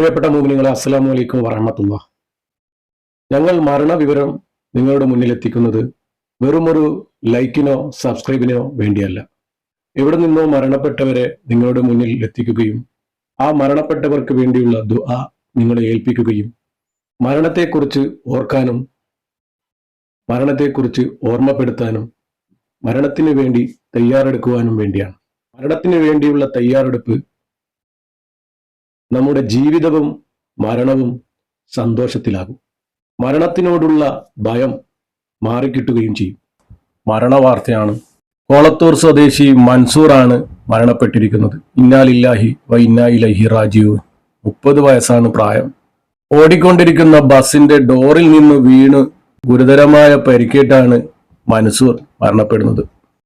പ്രിയപ്പെട്ട മോമിനികളെ അസ്സാം വലൈക്കും വറഹമത്തുള്ള. ഞങ്ങൾ മരണവിവരം നിങ്ങളുടെ മുന്നിൽ എത്തിക്കുന്നത് വെറുമൊരു ലൈക്കിനോ സബ്സ്ക്രൈബിനോ വേണ്ടിയല്ല. എവിടെ നിന്നോ മരണപ്പെട്ടവരെ നിങ്ങളുടെ മുന്നിൽ എത്തിക്കുകയും ആ മരണപ്പെട്ടവർക്ക് വേണ്ടിയുള്ള ദുആ നിങ്ങളെ ഏൽപ്പിക്കുകയും മരണത്തെക്കുറിച്ച് ഓർക്കാനും മരണത്തെക്കുറിച്ച് ഓർമ്മപ്പെടുത്താനും മരണത്തിന് വേണ്ടി തയ്യാറെടുക്കുവാനും വേണ്ടിയാണ്. മരണത്തിന് വേണ്ടിയുള്ള തയ്യാറെടുപ്പ് നമ്മുടെ ജീവിതവും മരണവും സന്തോഷത്തിലാകും. മരണത്തിനോടുള്ള ഭയം മാറിക്കിട്ടുകയും ചെയ്യും. മരണവാർത്തയാണ്. കോളത്തൂർ സ്വദേശി മൻസൂറാണ് മരണപ്പെട്ടിരിക്കുന്നത്. ഇന്നാലില്ലാഹി വ ഇന്നായിലഹി റാജീവ് മുപ്പത് വയസ്സാണ് പ്രായം. ഓടിക്കൊണ്ടിരിക്കുന്ന ബസിന്റെ ഡോറിൽ നിന്ന് വീണ് ഗുരുതരമായ പരിക്കേറ്റാണ് മൻസൂർ മരണപ്പെടുന്നത്.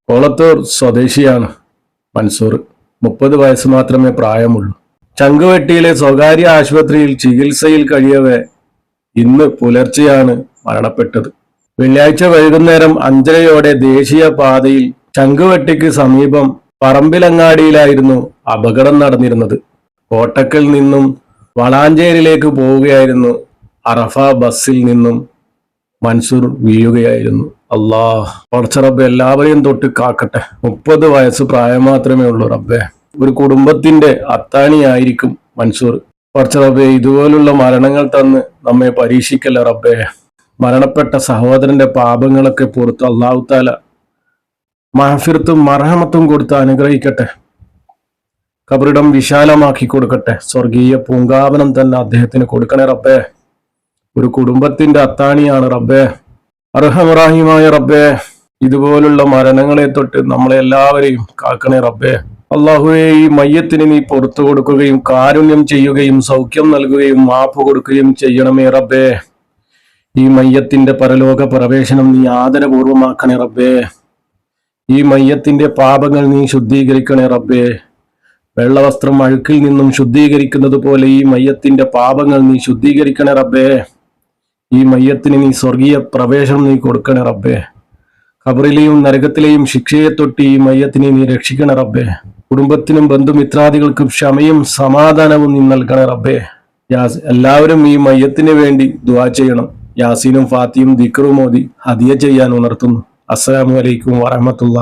കോളത്തൂർ സ്വദേശിയാണ് മൻസൂർ. മുപ്പത് വയസ്സ് മാത്രമേ പ്രായമുള്ളൂ. ചങ്കുവെട്ടിയിലെ സ്വകാര്യ ആശുപത്രിയിൽ ചികിത്സയിൽ കഴിയവേ ഇന്ന് പുലർച്ചെയാണ് മരണപ്പെട്ടത്. വെള്ളിയാഴ്ച വൈകുന്നേരം അഞ്ചരയോടെ ദേശീയ പാതയിൽ ചങ്കുവെട്ടിക്ക് സമീപം പറമ്പിലങ്ങാടിയിലായിരുന്നു അപകടം നടന്നിരുന്നത്. കോട്ടക്കൽ നിന്നും വളാഞ്ചേരിയിലേക്ക് പോവുകയായിരുന്നു. അറഫ ബസ്സിൽ നിന്നും മൻസൂർ വീഴുകയായിരുന്നു. അള്ളാഹ്. കുറച്ച റബ്ബ് എല്ലാവരെയും തൊട്ട് കാക്കട്ടെ. മുപ്പത് വയസ്സ് പ്രായം മാത്രമേ ഉള്ളൂ റബ്ബെ. ഒരു കുടുംബത്തിന്റെ അത്താണിയായിരിക്കും മൻസൂർ. കുറച്ച് റബ്ബെ ഇതുപോലുള്ള മരണങ്ങൾ തന്ന് നമ്മെ പരീക്ഷിക്കല്ല റബ്ബെ. മരണപ്പെട്ട സഹോദരന്റെ പാപങ്ങളൊക്കെ പുറത്ത് അള്ളാഹുത്താല മഹഫിർത്തും മർഹമത്തും കൊടുത്ത് അനുഗ്രഹിക്കട്ടെ. കബറിടം വിശാലമാക്കി കൊടുക്കട്ടെ. സ്വർഗീയ പൂങ്കാവനം തന്നെ അദ്ദേഹത്തിന് കൊടുക്കണേ റബ്ബേ. ഒരു കുടുംബത്തിന്റെ അത്താണിയാണ് റബ്ബേ. അർഹമറാഹിമായ റബ്ബേ ഇതുപോലുള്ള മരണങ്ങളെ തൊട്ട് നമ്മളെ എല്ലാവരെയും കാക്കണേ റബ്ബേ. അള്ളാഹുവെ ഈ മയ്യത്തിന് നീ പുറത്തു കൊടുക്കുകയും കാരുണ്യം ചെയ്യുകയും സൗഖ്യം നൽകുകയും മാപ്പ് കൊടുക്കുകയും ചെയ്യണമേ റബ്ബേ. ഈ മയ്യത്തിന്റെ പരലോക പ്രവേശനം നീ ആദരപൂർവമാക്കണേ റബ്ബേ. ഈ മയ്യത്തിന്റെ പാപങ്ങൾ നീ ശുദ്ധീകരിക്കണേ റബ്ബേ. വെള്ളവസ്ത്രം അഴുക്കിൽ നിന്നും ശുദ്ധീകരിക്കുന്നത് പോലെ ഈ മയ്യത്തിന്റെ പാപങ്ങൾ നീ ശുദ്ധീകരിക്കണേ റബ്ബേ. ഈ മയ്യത്തിന് നീ സ്വർഗീയ പ്രവേശനം നീ കൊടുക്കണേ റബ്ബേ. ഖബറിലെയും നരകത്തിലെയും ശിക്ഷയെ തൊട്ട് ഈ മയ്യത്തിനെ നീ രക്ഷിക്കണേ റബ്ബേ. കുടുംബത്തിനും ബന്ധുമിത്രാദികൾക്കും ക്ഷമയും സമാധാനവും നീ നൽകണേ റബ്ബേ. യാസ് എല്ലാവരും ഈ മയ്യത്തിന് വേണ്ടി ദുവാ ചെയ്യണം. യാസീനും ഫാത്തിയും ദിക്റു മോദി ഹദിയ ചെയ്യാൻ ഉണർത്തുന്നു. അസ്സാം വലൈക്കും വറഹമത്തുള്ള